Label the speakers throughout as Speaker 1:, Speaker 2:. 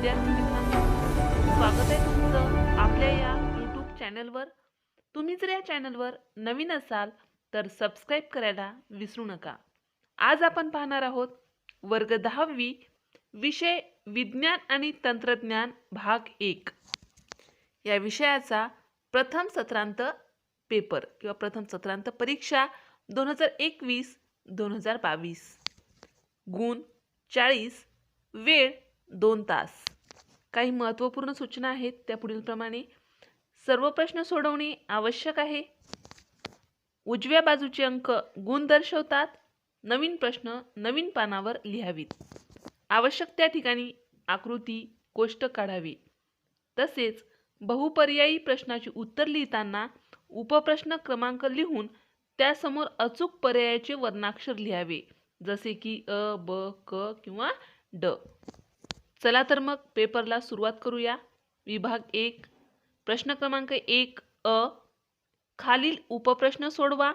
Speaker 1: विद्यार्थी मित्रांनो स्वागत आहे तुमचं आपल्या या यूट्यूब चॅनलवर तुम्ही जर या चॅनलवर नवीन असाल तर सबस्क्राईब करायला विसरू नका. आज आपण पाहणार आहोत वर्ग दहावी विषय विज्ञान आणि तंत्रज्ञान भाग एक. या विषयाचा प्रथम सत्रांत पेपर किंवा प्रथम सत्रांत परीक्षा दोन हजार एकवीस दोन हजार बावीस. गुण चाळीस वेळ दोन तास. काही महत्त्वपूर्ण सूचना आहेत त्या पुढीलप्रमाणे. सर्व प्रश्न सोडवणे आवश्यक आहे. उजव्या बाजूचे अंक गुण दर्शवतात. नवीन प्रश्न नवीन पानावर लिहावीत. आवश्यक त्या ठिकाणी आकृती गोष्ट काढावी. तसेच बहुपर्यायी प्रश्नाची उत्तर लिहिताना उपप्रश्न क्रमांक लिहून त्यासमोर अचूक पर्यायाचे वर्णाक्षर लिहावे. जसे की अ ब क किंवा ड. चला तर मग पेपरला सुरुवात करूया. विभाग एक. प्रश्न क्रमांक एक अ. खालील उपप्रश्न सोडवा.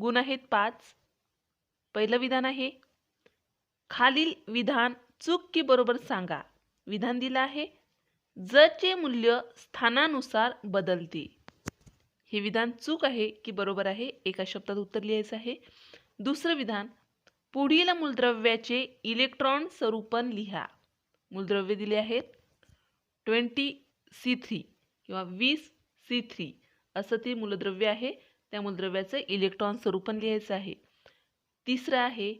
Speaker 1: गुण आहेत पाच. पहिलं विधान आहे. खालील विधान चूक की बरोबर सांगा. विधान दिलं आहे. जचे मूल्य स्थानानुसार बदलते. हे विधान चूक आहे की बरोबर आहे एका शब्दात उत्तर लिहायचं आहे. दुसरं विधान पुढील मूलद्रव्याचे इलेक्ट्रॉन स्वरूपण लिहा. मूलद्रव्य दिले आहेत. ट्वेंटी सी थ्री किंवा वीस सी थ्री असं ते मूलद्रव्य आहे. त्या मूलद्रव्याचं इलेक्ट्रॉन स्वरूपन लिहायचं आहे. तिसरं आहे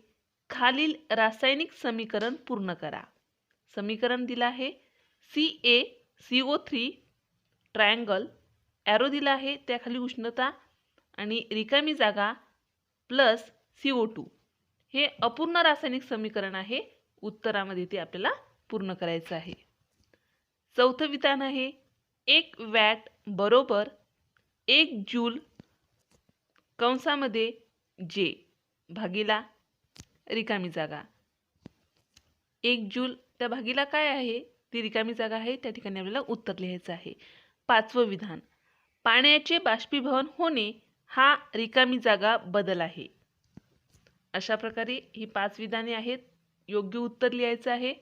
Speaker 1: खालील रासायनिक समीकरण पूर्ण करा. समीकरण दिलं आहे. C A C O three triangle arrow दिला आहे त्याखाली उष्णता आणि रिकामी जागा प्लस सी ओ टू हे अपूर्ण रासायनिक समीकरण आहे. उत्तरामध्ये ते आपल्याला पूर्ण करायचं आहे. चौथं विधान आहे एक वॅट बरोबर एक जूल कंसामध्ये जे भागीला रिकामी जागा. एक जूल त्या भागीला काय आहे? ती रिकामी जागा आहे त्या ठिकाणी आपल्याला उत्तर लिहायचं आहे. पाचवं विधान पाण्याचे बाष्पीभवन होणे हा रिकामी जागा बदल आहे. अशा प्रकारे ही पाच विधाने आहेत. योग्य उत्तर लिहायचं आहे.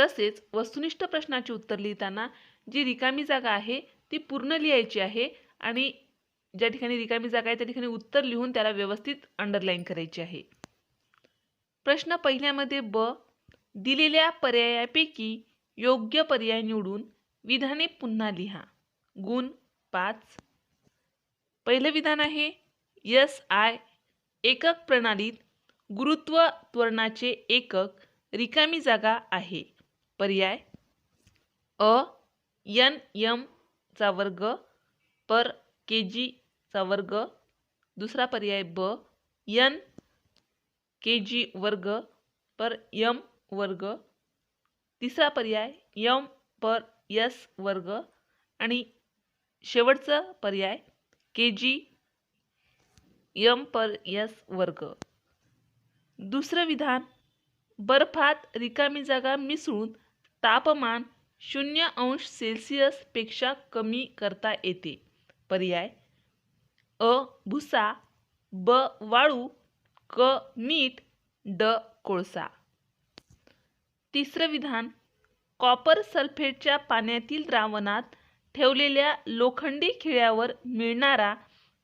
Speaker 1: तसेच वस्तुनिष्ठ प्रश्नाची उत्तर लिहिताना जी रिकामी जागा आहे ती पूर्ण लिहायची आहे आणि ज्या ठिकाणी रिकामी जागा आहे त्या ठिकाणी उत्तर लिहून त्याला व्यवस्थित अंडरलाईन करायची आहे. प्रश्न पहिल्यामध्ये ब दिलेल्या पर्यायापैकी योग्य पर्याय निवडून विधाने पुन्हा लिहा. गुण पाच पहिलं विधान आहे यस आय एकक प्रणालीत गुरुत्व त्वरणाचे एकक रिकामी जागा आहे. पर्याय. अ यन यमचा वर्ग पर के जीचा वर्ग. दुसरा पर्याय ब यन के जी वर्ग पर यम वर्ग. तिसरा पर्याय यम पर यस वर्ग. आणि शेवटचा पर्याय के जी यम पर यस वर्ग. दुसरं विधान बर्फात रिकामी जागा मिसळून तापमान शून्य अंश सेल्सिअसपेक्षा कमी करता येते. पर्याय अ भुसा ब वाळू क मीठ ड कोळसा. तिसरं विधान कॉपर सल्फेटच्या पाण्यातील द्रावणात ठेवलेल्या लोखंडी खिळ्यावर मिळणारा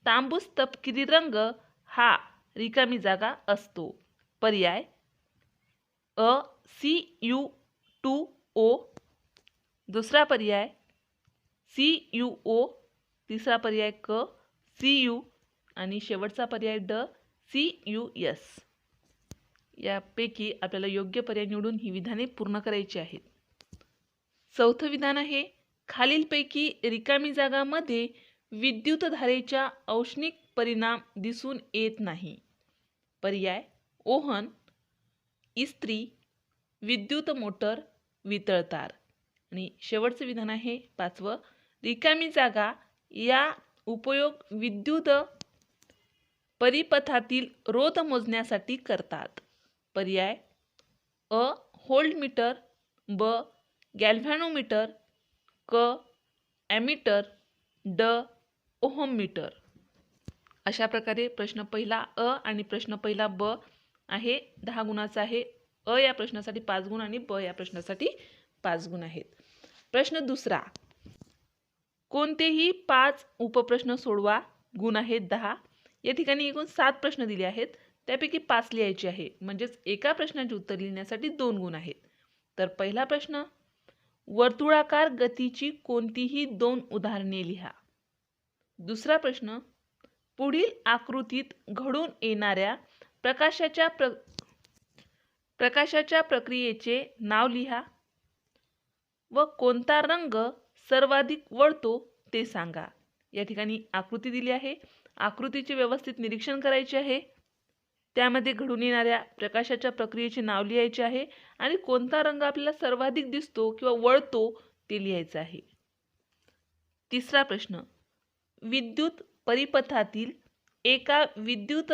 Speaker 1: तांबूस तपकिरी रंग हा रिकामी जागा असतो. पर्याय अ सी यू टू ओ दुसरा पर्याय सी यू ओ तिसरा पर्याय क सी यू आणि शेवटचा पर्याय ड सी यू एस. यापैकी आपल्याला योग्य पर्याय निवडून ही विधाने पूर्ण करायची आहेत. चौथं विधान आहे खालीलपैकी रिकामी जागामध्ये विद्युतधारेच्या औष्णिक परिणाम दिसून येत नाही. पर्याय ओहन इस्त्री विद्युत मोटर वितळतार. आणि शेवटचं विधान आहे पाचवं. रिकामी जागा या उपयोग विद्युत परिपथातील रोध मोजण्यासाठी करतात. पर्याय अ होल्ड मीटर ब गॅल्व्हॅनोमीटर क ॲमीटर ड ओहम मीटर. अशा प्रकारे प्रश्न पहिला अ आणि प्रश्न पहिला ब आहे. दहा गुणाचा आहे अ या प्रश्नासाठी पाच गुण आणि ब या प्रश्नासाठी पाच गुण आहेत. प्रश्न दुसरा कोणतेही पाच उपप्रश्न सोडवा गुण आहेत दहा. या ठिकाणी एकूण सात प्रश्न दिले आहेत. त्यापैकी पाच लिहायचे आहे. म्हणजेच एका प्रश्नाचे उत्तर लिहिण्यासाठी दोन गुण आहेत. तर पहिला प्रश्न वर्तुळाकार गतीची कोणतीही दोन उदाहरणे लिहा. दुसरा प्रश्न पुढील आकृतीत घडून येणाऱ्या प्रकाशाच्या प्र प्रकाशाच्या प्रक्रियेचे नाव लिहा व कोणता रंग सर्वाधिक वळतो ते सांगा. या ठिकाणी आकृती दिली आहे. आकृतीचे व्यवस्थित निरीक्षण करायचे आहे. त्यामध्ये घडून येणाऱ्या प्रकाशाच्या प्रक्रियेचे नाव लिहायचे आहे आणि कोणता रंग आपल्याला सर्वाधिक दिसतो किंवा वळतो ते लिहायचं आहे. तिसरा प्रश्न. विद्युत परिपथातील एका विद्युत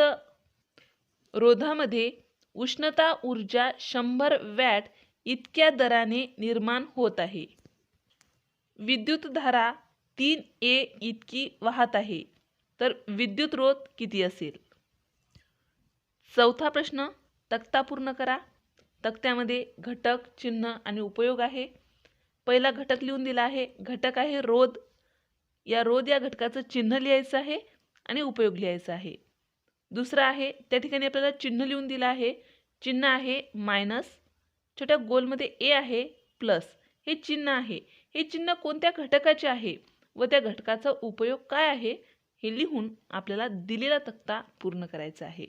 Speaker 1: रोधामध्ये उष्णता ऊर्जा शंभर वॅट इतक्या दराने निर्माण होत आहे. विद्युतधारा तीन ए इतकी वाहत आहे. तर विद्युत रोध किती असेल? चौथा प्रश्न तक्ता पूर्ण करा. तक्त्यामध्ये घटक चिन्ह आणि उपयोग आहे. पहिला घटक लिहून दिला आहे. घटक आहे रोध. या रोध या घटकाचं चिन्ह लिहायचं आहे आणि उपयोग लिहायचा आहे. दुसरं आहे त्या ठिकाणी आपल्याला चिन्ह लिहून दिलं आहे. चिन्ह आहे मायनस छोट्या गोलमध्ये ए आहे प्लस हे चिन्ह आहे. हे चिन्ह कोणत्या घटकाचे आहे? व त्या घटकाचा उपयोग काय आहे? हे लिहून आपल्याला दिलेला तक्ता पूर्ण करायचा आहे.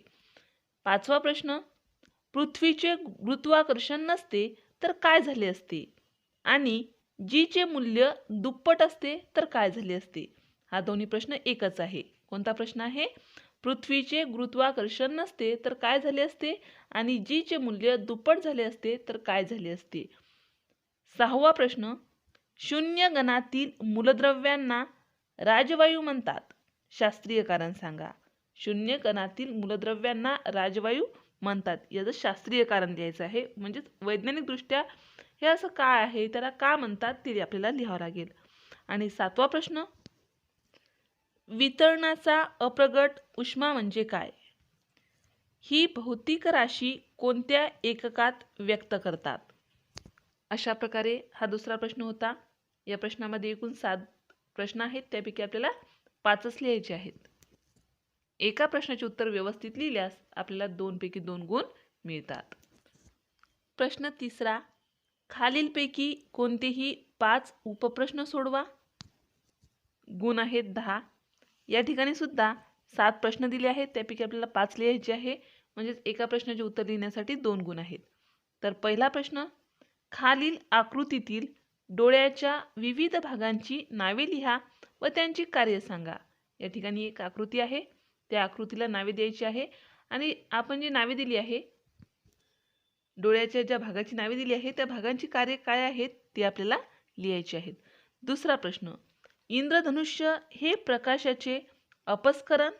Speaker 1: पाचवा प्रश्न पृथ्वीचे गुरुत्वाकर्षण नसते तर काय झाले असते? आणि जीचे मूल्य दुप्पट असते तर काय झाले असते? हा दोन्ही प्रश्न एकच आहे. कोणता प्रश्न आहे? पृथ्वीचे गुरुत्वाकर्षण नसते तर काय झाले असते? आणि जीचे मूल्य दुप्पट झाले असते तर काय झाले असते? सहावा प्रश्न. शून्य गणातील मूलद्रव्यांना राजवायू म्हणतात. शास्त्रीय कारण सांगा. शून्य गणातील मूलद्रव्यांना राजवायू म्हणतात. याचं शास्त्रीय कारण द्यायचं आहे. म्हणजेच वैज्ञानिकदृष्ट्या हे असं काय आहे? त्याला का म्हणतात? ते आपल्याला लिहावं लागेल. आणि सातवा प्रश्न. वितरणाचा अप्रगट उष्मा म्हणजे काय? ही भौतिक राशी कोणत्या एककात व्यक्त करतात? अशा प्रकारे हा दुसरा प्रश्न होता. या प्रश्नामध्ये एकूण सात प्रश्न आहेत. त्यापैकी आपल्याला पाचच लिहायचे आहेत. एका प्रश्नाचे उत्तर व्यवस्थित लिहिल्यास आपल्याला दोनपैकी दोन गुण मिळतात. प्रश्न तिसरा खालीलपैकी कोणतेही पाच उपप्रश्न सोडवा? गुण आहेत दहा या ठिकाणी सुद्धा सात प्रश्न दिले आहेत. त्यापैकी आपल्याला पाच लिहायचे आहे. म्हणजेच एका प्रश्नाचे उत्तर लिहिण्यासाठी दोन गुण आहेत. तर पहिला प्रश्न खालील आकृतीतील डोळ्याच्या विविध भागांची नावे लिहा व त्यांची कार्य सांगा. या ठिकाणी एक आकृती आहे. त्या आकृतीला नावे द्यायची आहे. आणि आपण जी नावे दिली आहे डोळ्याच्या ज्या भागाची नावे दिली आहे त्या भागांची कार्य काय आहेत ते आपल्याला लिहायची आहेत. दुसरा प्रश्न इंद्रधनुष्य हे प्रकाशाचे अपस्करण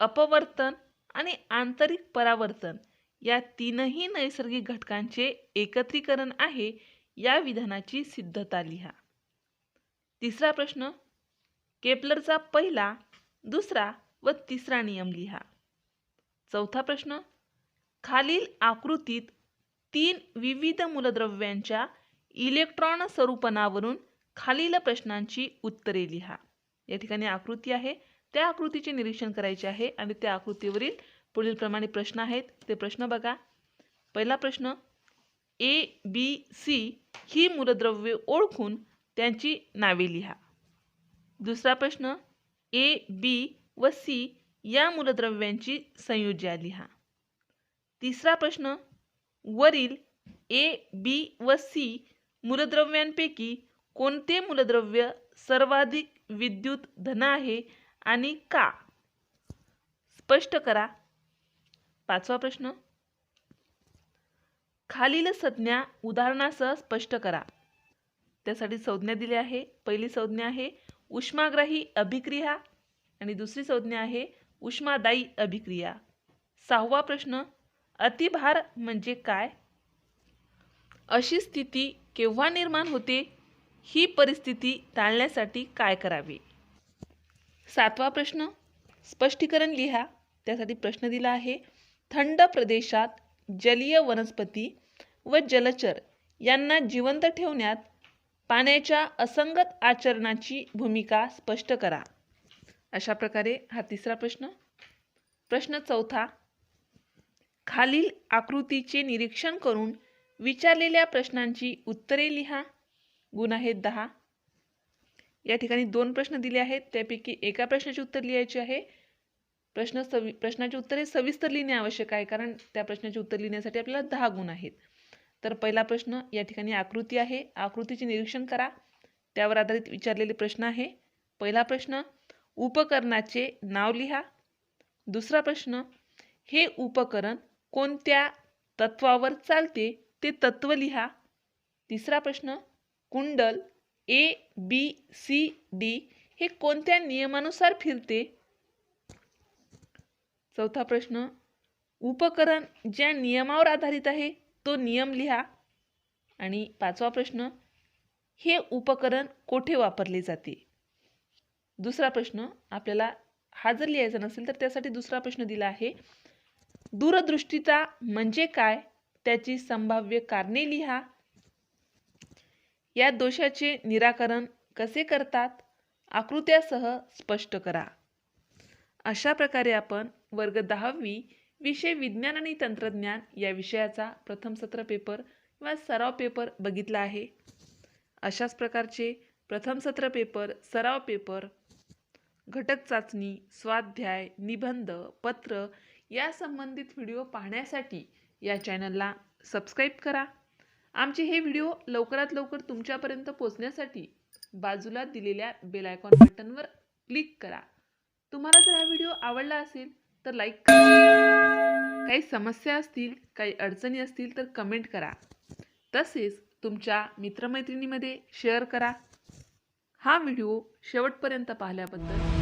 Speaker 1: अपवर्तन आणि आंतरिक परावर्तन या तीनही नैसर्गिक घटकांचे एकत्रीकरण आहे या विधानाची सिद्धता लिहा. तिसरा प्रश्न केपलरचा पहिला दुसरा व तिसरा नियम लिहा. चौथा प्रश्न खालील आकृतीत तीन विविध मूलद्रव्यांच्या इलेक्ट्रॉन स्वरूपणावरून खालील प्रश्नांची उत्तरे लिहा. या ठिकाणी आकृती आहे. त्या आकृतीचे निरीक्षण करायचे आहे आणि त्या आकृतीवरील पुढील प्रमाणे प्रश्न आहेत. ते प्रश्न बघा. पहिला प्रश्न ए बी सी ही मूलद्रव्ये ओळखून त्यांची नावे लिहा. दुसरा प्रश्न ए बी व सी या मूलद्रव्यांची संयोज्या लिहा. तिसरा प्रश्न वरील ए बी व सी मूलद्रव्यांपैकी कोणते मूलद्रव्य सर्वाधिक विद्युत धन आहे आणि का? स्पष्ट करा. पाचवा प्रश्न. खालील संज्ञा उदाहरणासह स्पष्ट करा. त्यासाठी संज्ञा दिली आहे. पहिली संज्ञा आहे उष्माग्राही अभिक्रिया आणि दुसरी संज्ञा आहे उष्मादायी अभिक्रिया. सहावा प्रश्न अतिभार म्हणजे काय? अशी स्थिती केव्हा निर्माण होते? ही परिस्थिती टाळण्यासाठी काय करावे? सातवा प्रश्न. स्पष्टीकरण लिहा. त्यासाठी प्रश्न दिला आहे. थंड प्रदेशात जलीय वनस्पती व जलचर यांना जिवंत ठेवण्यात पाण्याच्या असंगत आचरणाची भूमिका स्पष्ट करा. अशा प्रकारे हा तिसरा प्रश्न. प्रश्न चौथा. खालील आकृतीचे निरीक्षण करून विचारलेल्या प्रश्नांची उत्तरे लिहा. गुण आहेत दहा. या ठिकाणी दोन प्रश्न दिले आहेत. त्यापैकी एका प्रश्नाचे उत्तर लिहायचे आहे. प्रश्न सवि प्रश्नाचे उत्तर हे सविस्तर लिहिणे आवश्यक आहे कारण त्या प्रश्नाचे उत्तर लिहिण्यासाठी आपल्याला दहा गुण आहेत. तर पहिला प्रश्न या ठिकाणी आकृती आहे. आकृतीचे निरीक्षण करा. त्यावर आधारित विचारलेले प्रश्न आहे. पहिला प्रश्न उपकरणाचे नाव लिहा. दुसरा प्रश्न हे उपकरण कोणत्या तत्वावर चालते ते तत्व लिहा. तिसरा प्रश्न कुंडल ए बी सी डी हे कोणत्या नियमानुसार फिरते? चौथा प्रश्न उपकरण ज्या नियमावर आधारित आहे तो नियम लिहा. आणि पाचवा प्रश्न हे उपकरण कोठे वापरले जाते? दुसरा प्रश्न आपल्याला हा जर लिहायचा नसेल तर त्यासाठी दुसरा प्रश्न दिला आहे. दूरदृष्टीचा म्हणजे काय? त्याची संभाव्य कारणे लिहा. या दोषाचे निराकरण कसे करतात? आकृत्यासह स्पष्ट करा. अशा प्रकारे आपण वर्ग दहावी विषय विज्ञान आणि तंत्रज्ञान या विषयाचा प्रथम सत्र पेपर किंवा सराव पेपर बघितला आहे. अशाच प्रकारचे प्रथम सत्र पेपर सराव पेपर घटक चाचणी स्वाध्याय निबंध पत्र या संबंधित व्हिडिओ पाहण्यासाठी या चॅनलला सबस्क्राईब करा. आमचे हे व्हिडिओ लवकरात लवकर तुमच्यापर्यंत पोचण्यासाठी बाजूला दिलेल्या बेल आयकॉन बटनवर क्लिक करा. तुम्हाला जर हा व्हिडिओ आवडला असेल तर लाईक करा. काही समस्या असतील काही अडचणी असतील तर कमेंट करा. तसेच तुमच्या मित्रमैत्रिणीमध्ये शेअर करा. हा व्हिडिओ शेवटपर्यंत पाहिल्याबद्दल